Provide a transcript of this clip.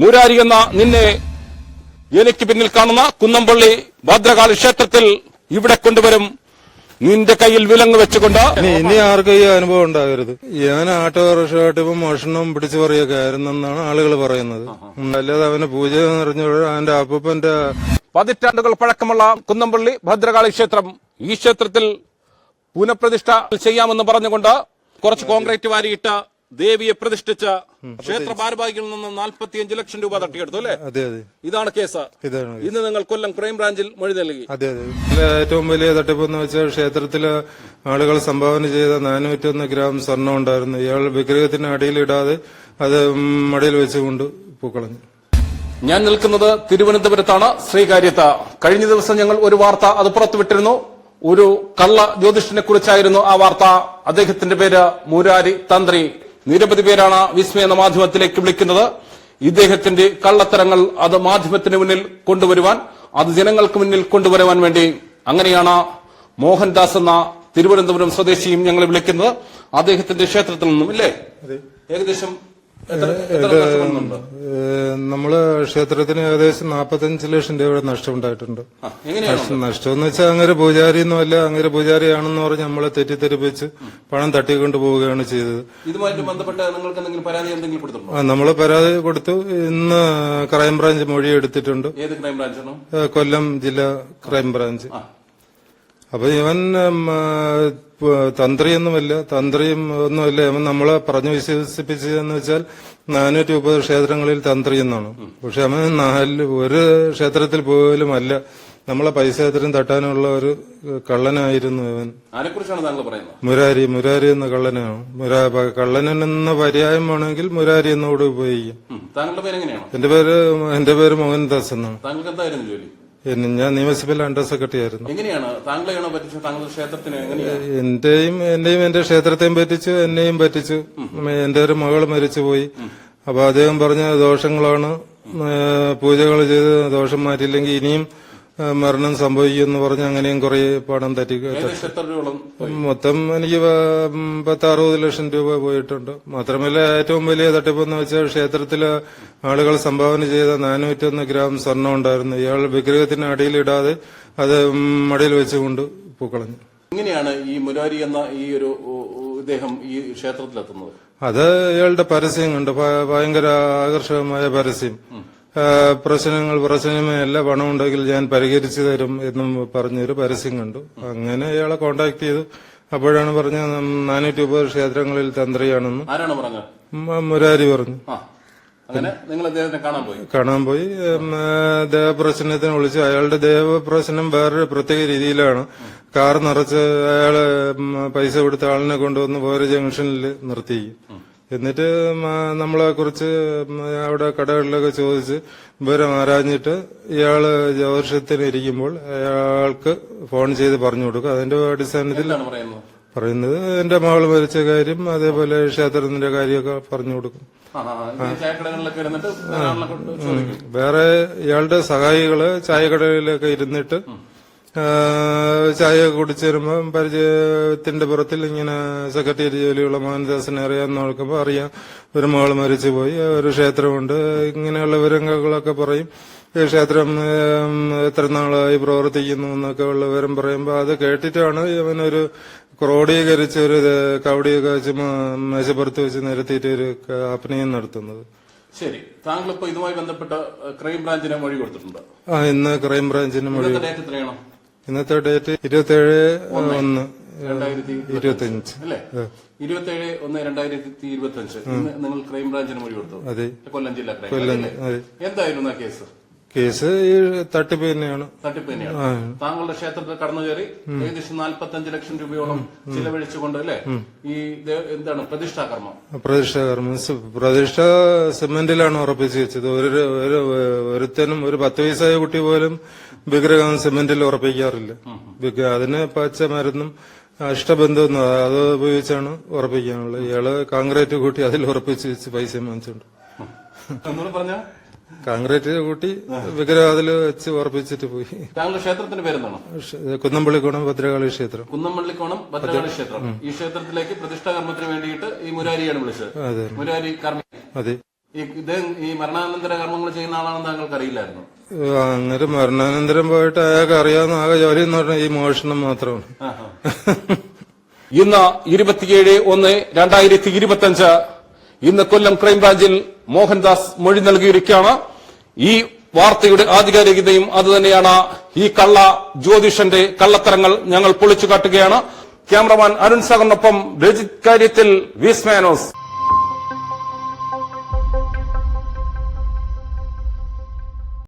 മൂരാരി എന്ന നിന്നെ എനിക്ക് പിന്നിൽ കാണുന്ന കുന്നംപള്ളി ഭദ്രകാളി ക്ഷേത്രത്തിൽ ഇവിടെ കൊണ്ടുവരും. നിന്റെ കയ്യിൽ വിലങ്ങ് വെച്ചുകൊണ്ട് ഇനി ആർക്കും ഈ അനുഭവം ഉണ്ടാകരുത്. ഞാൻ ആട്ടോ ഇപ്പൊ മോഷണവും പിടിച്ചു പറയുകയൊക്കെ ആയിരുന്നെന്നാണ് ആളുകൾ പറയുന്നത്. അല്ലാതെ അവന് പൂജ നിറഞ്ഞു അവന്റെ അപ്പൂപ്പന്റെ പതിറ്റാണ്ടുകൾ പഴക്കമുള്ള കുന്നംപള്ളി ഭദ്രകാളി ക്ഷേത്രം ഈ ക്ഷേത്രത്തിൽ പുനഃപ്രതിഷ്ഠ ചെയ്യാമെന്ന് പറഞ്ഞുകൊണ്ട് കുറച്ച് കോൺക്രീറ്റ് വാരിയിട്ട് ദേവിയെ പ്രതിഷ്ഠിച്ച ക്ഷേത്ര ഭാരവാഹികളിൽ നിന്ന് നാൽപ്പത്തിയഞ്ച് ലക്ഷം രൂപ തട്ടിയെടുത്തു അല്ലേ അതെ അതെ. ഇതാണ് കേസ്. ഇന്ന് നിങ്ങൾ കൊല്ലം ക്രൈംബ്രാഞ്ചിൽ മൊഴി നൽകി. അതെ അതെ. ഏറ്റവും വലിയ തട്ടിപ്പ് എന്ന് വെച്ചാൽ ക്ഷേത്രത്തിൽ ആളുകൾ സംഭാവന ചെയ്ത നാനൂറ്റൊന്ന് ഗ്രാം സ്വർണം ഉണ്ടായിരുന്നു. ഇയാൾ വിഗ്രഹത്തിന് അടിയിലിടാതെ അത് മടിയിൽ വെച്ചുകൊണ്ട് പൂക്കളഞ്ഞു. ഞാൻ നിൽക്കുന്നത് തിരുവനന്തപുരത്താണ്. ശ്രീകാര്യത്ത് കഴിഞ്ഞ ദിവസം ഞങ്ങൾ ഒരു വാർത്ത അത് പുറത്തുവിട്ടിരുന്നു. ഒരു കള്ള ജ്യോതിഷനെ കുറിച്ചായിരുന്നു ആ വാർത്ത. അദ്ദേഹത്തിന്റെ പേര് മൂരാരി തന്ത്രി നിരവധി പേരാണ് വിസ്മയ എന്ന മാധ്യമത്തിലേക്ക് വിളിക്കുന്നത്. ഇദ്ദേഹത്തിന്റെ കള്ളത്തരങ്ങൾ അത് മാധ്യമത്തിന് മുന്നിൽ കൊണ്ടുവരുവാൻ അത് ജനങ്ങൾക്ക് മുന്നിൽ കൊണ്ടുവരുവാൻ വേണ്ടി അങ്ങനെയാണ് മോഹൻദാസ് എന്ന തിരുവനന്തപുരം സ്വദേശിയും ഞങ്ങളെ വിളിക്കുന്നത്. അദ്ദേഹത്തിന്റെ ക്ഷേത്രത്തിൽ നിന്നും ഇല്ലേ ഏകദേശം നമ്മൾ ക്ഷേത്രത്തിന് ഏകദേശം നാൽപ്പത്തഞ്ച് ലക്ഷം രൂപയുടെ നഷ്ടമുണ്ടായിട്ടുണ്ട്. നഷ്ടം എന്ന് വെച്ചാൽ അങ്ങനെ പൂജാരിയൊന്നും അല്ല അങ്ങനെ പൂജാരിയാണെന്ന് പറഞ്ഞ് നമ്മളെ തെറ്റിദ്ധരിപ്പിച്ച് പണം തട്ടിക്കൊണ്ട് പോവുകയാണ് ചെയ്തത്. ഇതുമായിട്ട് ബന്ധപ്പെട്ട് നിങ്ങൾക്ക് എന്തെങ്കിലും പരാതി എന്തെങ്കിലും കൊടുത്തിട്ടുണ്ടോ? നമ്മൾ നമ്മൾ പരാതി കൊടുത്തു. ഇന്ന് ക്രൈംബ്രാഞ്ച് മൊഴി എടുത്തിട്ടുണ്ട് ഏത് കൊല്ലം ജില്ലാ ക്രൈംബ്രാഞ്ച്. അപ്പൊ ഇവൻ തന്ത്രിയൊന്നുമല്ല. തന്ത്രിയും ഒന്നുമല്ല. ഇവൻ നമ്മളെ പറഞ്ഞു വിശ്വസിപ്പിച്ചതെന്ന് വെച്ചാൽ നാനൂറ്റി മുപ്പത് ക്ഷേത്രങ്ങളിൽ തന്ത്രി എന്നാണ്. പക്ഷെ അവൻ നാല് ഒരു ക്ഷേത്രത്തിൽ പോലും അല്ല നമ്മളെ പൈസ എത്രയും തട്ടാനുള്ള ഒരു കള്ളനായിരുന്നു ഇവൻ. മുരാരി മുരാരി എന്ന കള്ളനാണ്. മുരാ എന്ന പര്യായം വേണമെങ്കിൽ മുരാരി എന്നോട് ഉപയോഗിക്കും. എന്റെ പേര് എന്റെ പേര് മോഹൻദാസ് എന്നാണ്. ഞാൻ നിയമസഭയിൽ അണ്ടർ സെക്രട്ടറി ആയിരുന്നു. എങ്ങനെയാണ്? താങ്കളെയാണോ പറ്റിച്ചത്? താങ്കളുടെ ക്ഷേത്രത്തിന് എങ്ങനെയാണ്? എന്റെയും എന്റെയും എന്റെ ക്ഷേത്രത്തെയും പറ്റിച്ചു എന്നെയും പറ്റിച്ചു. എന്റെ ഒരു മകൾ മരിച്ചുപോയി. അപ്പൊ അദ്ദേഹം പറഞ്ഞ ദോഷങ്ങളാണ് പൂജകൾ ചെയ്ത് ദോഷം മാറ്റിയില്ലെങ്കിൽ ഇനിയും മരണം സംഭവിക്കുമെന്ന് പറഞ്ഞ് അങ്ങനെയും കുറെ പണം തട്ടി മൊത്തം എനിക്ക് പ- ഉം, പത്ത് അറുപത് ലക്ഷം രൂപ പോയിട്ടുണ്ട്. മാത്രമല്ല ഏറ്റവും വലിയ തട്ടിപ്പെന്ന് വെച്ചാൽ ക്ഷേത്രത്തിൽ ആളുകൾ സംഭാവന ചെയ്ത നാനൂറ്റൊന്ന് ഗ്രാം സ്വർണം ഉണ്ടായിരുന്നു. ഇയാൾ വിഗ്രഹത്തിന് അടിയിലിടാതെ അത് മടിയിൽ വെച്ചുകൊണ്ട് പൂക്കളഞ്ഞു. എങ്ങനെയാണ് ഈ മുരാരി എന്ന ഈ ഒരു ഇദ്ദേഹം ഈ ക്ഷേത്രത്തിലെത്തുന്നത്? അത് ഇയാളുടെ പരസ്യം കണ്ട്. ഭയങ്കര ആകർഷകമായ പരസ്യം. പ്രശ്നങ്ങൾ പ്രശ്നമല്ല പണം ഉണ്ടെങ്കിൽ ഞാൻ പരിഹരിച്ചു തരും എന്നും പറഞ്ഞൊരു പരസ്യം കണ്ടു. അങ്ങനെ ഇയാളെ കോണ്ടാക്ട് ചെയ്തു. അപ്പോഴാണ് പറഞ്ഞ നാനൂറ്റി ഒമ്പത് ക്ഷേത്രങ്ങളിൽ തന്ത്രിയാണെന്നും. ആരാണ് പറഞ്ഞത്? മ- മുരാരി പറഞ്ഞു. അങ്ങനെ നിങ്ങൾ അദ്ദേഹത്തെ കാണാൻ പോയി? കാണാൻ പോയി. ദേവപ്രശ്നത്തിന് വിളിച്ചു. അയാളുടെ ദേവപ്രശ്നം വേറൊരു പ്രത്യേക രീതിയിലാണ്. കാർ നിറച്ച് അയാൾ പൈസ കൊടുത്ത ആളിനെ കൊണ്ടുവന്ന് വേറെ ജംഗ്ഷനിൽ നിർത്തി എന്നിട്ട് നമ്മളെ കുറിച്ച് അവിടെ കടകളിലൊക്കെ ചോദിച്ച് വിവരം ആരാഞ്ഞിട്ട് ഇയാൾ ജോർഷത്തിന് ഇരിക്കുമ്പോൾ അയാൾക്ക് ഫോൺ ചെയ്ത് പറഞ്ഞു കൊടുക്കും. അതിന്റെ അടിസ്ഥാനത്തിൽ പറയുന്നത്? എന്റെ മകൾ മരിച്ച കാര്യം അതേപോലെ ക്ഷേത്രത്തിന്റെ കാര്യമൊക്കെ പറഞ്ഞു കൊടുക്കും. ചായക്കടകളിലൊക്കെ വേറെ ഇയാളുടെ സഹായികൾ ചായക്കടയിലൊക്കെ ഇരുന്നിട്ട് ചായ കുടിച്ചു വരുമ്പോൾ പരിചയത്തിന്റെ പുറത്തിൽ ഇങ്ങനെ സെക്രട്ടേറിയറ്റ് ജോലിയുള്ള മോഹൻദാസിനെ അറിയാൻ നോക്കുമ്പോൾ അറിയാം. ഒരു മകൾ മരിച്ചുപോയി ഒരു ക്ഷേത്രമുണ്ട്. ഇങ്ങനെയുള്ള വിവരങ്ങളൊക്കെ പറയും. ഈ ക്ഷേത്രം എത്ര നാളായി പ്രവർത്തിക്കുന്നു എന്നൊക്കെ ഉള്ള വിവരം പറയുമ്പോൾ അത് കേട്ടിട്ടാണ് ഇവനൊരു ക്രോഡീകരിച്ച ഒരു കവടിയൊക്കെ വെച്ച് മേശപ്പുറത്ത് വെച്ച് നിരത്തിയിട്ട് ഒരു അഭിനയം നടത്തുന്നത്. ശരി. താങ്കൾ ഇപ്പൊ ഇതുമായി ബന്ധപ്പെട്ട ക്രൈം ബ്രാഞ്ചിനെ മൊഴി കൊടുത്തിട്ടുണ്ട്. ആ ഇന്ന് ക്രൈംബ്രാഞ്ചിന് മൊഴി എത്രയാണ്? ഇന്നത്തെ ഡേറ്റ് ഇരുപത്തിയേഴ് ഒന്ന്. രണ്ടായിരത്തി ഇരുപത്തിയഞ്ച് അല്ലേ? ഇരുപത്തിയേഴ് ഒന്ന് രണ്ടായിരത്തി ഇരുപത്തി അഞ്ച് നിങ്ങൾ ക്രൈംബ്രാഞ്ചിന് മൊഴി കൊടുത്തു? അതെ. കൊല്ലം ജില്ലാ ക്രൈം. എന്തായിരുന്നു ആ കേസ്? കേസ് ഈ തട്ടിപ്പ് തന്നെയാണ്. തട്ടിപ്പ് തന്നെയാണ്. താങ്കളുടെ ക്ഷേത്രത്തിൽ കടന്നു കയറി ഏകദേശം നാൽപ്പത്തഞ്ച് ലക്ഷം രൂപയോളം ചിലവഴിച്ചുകൊണ്ട് അല്ലേ? ഈ എന്താണ് പ്രതിഷ്ഠാകർമ്മം? പ്രതിഷ്ഠാകർമ്മം പ്രതിഷ്ഠ സിമെന്റിലാണ് ഉറപ്പിച്ചു വെച്ചത്. ഒരു ഒരുത്തനും ഒരു പത്ത് വയസ്സായ കുട്ടി പോലും വിഗ്രഹം സിമെന്റിൽ ഉറപ്പിക്കാറില്ല. അതിന് പച്ച മരുന്നും അഷ്ടബന്ധം. അത് ഉപയോഗിച്ചാണ് ഉറപ്പിക്കാനുള്ളത്. ഇയാൾ കോൺക്രീറ്റ് കൂട്ടി അതിൽ ഉറപ്പിച്ച് വെച്ച് പൈസ പറഞ്ഞ? കോൺക്രീറ്റ് കൂട്ടി വിഗ്രഹം അതിൽ വെച്ച് ഉറപ്പിച്ചിട്ട് പോയി. ക്ഷേത്രത്തിന്റെ പേരെന്താണ്? കുന്നമ്പള്ളിക്കോണം ഭദ്രകാളി ക്ഷേത്രം. കുന്നമ്പള്ളിക്കോണം ഭദ്രകാളി ക്ഷേത്രം. ഈ ക്ഷേത്രത്തിലേക്ക് പ്രതിഷ്ഠാ കർമ്മത്തിന് വേണ്ടിയിട്ട് ഈ മുരാരിയാണ് വിളിച്ചത്. അതെ. മുരാരി കർമ്മ അതെ. ഈ ഈ മരണാനന്തര കർമ്മങ്ങൾ ചെയ്യുന്ന ആളാണെന്ന് താങ്കൾക്ക് അറിയില്ലായിരുന്നു അങ്ങനെ മരണാനന്തരം പോയിട്ട് അയാൾക്ക് അറിയാവുന്ന ആകെ ജോലി എന്ന് പറഞ്ഞാൽ ഈ മോഷണം മാത്രമാണ്. ഇന്ന് ഇരുപത്തിയേഴ് ഒന്ന് രണ്ടായിരത്തി ഇരുപത്തിയഞ്ച് ഇന്ന് കൊല്ലം ക്രൈംബ്രാഞ്ചിൽ മോഹൻദാസ് മൊഴി നൽകിയിരിക്കുകയാണ്. ഈ വാർത്തയുടെ ആധികാരികതയും അതുതന്നെയാണ് ഈ കള്ള ജ്യോതിഷന്റെ കള്ളത്തരങ്ങൾ ഞങ്ങൾ പൊളിച്ചു കാട്ടുകയാണ്. ക്യാമറമാൻ അരുൺ സാഗറിനൊപ്പം രജിത് കാര്യത്തിൽ വിസ്മാനോസ്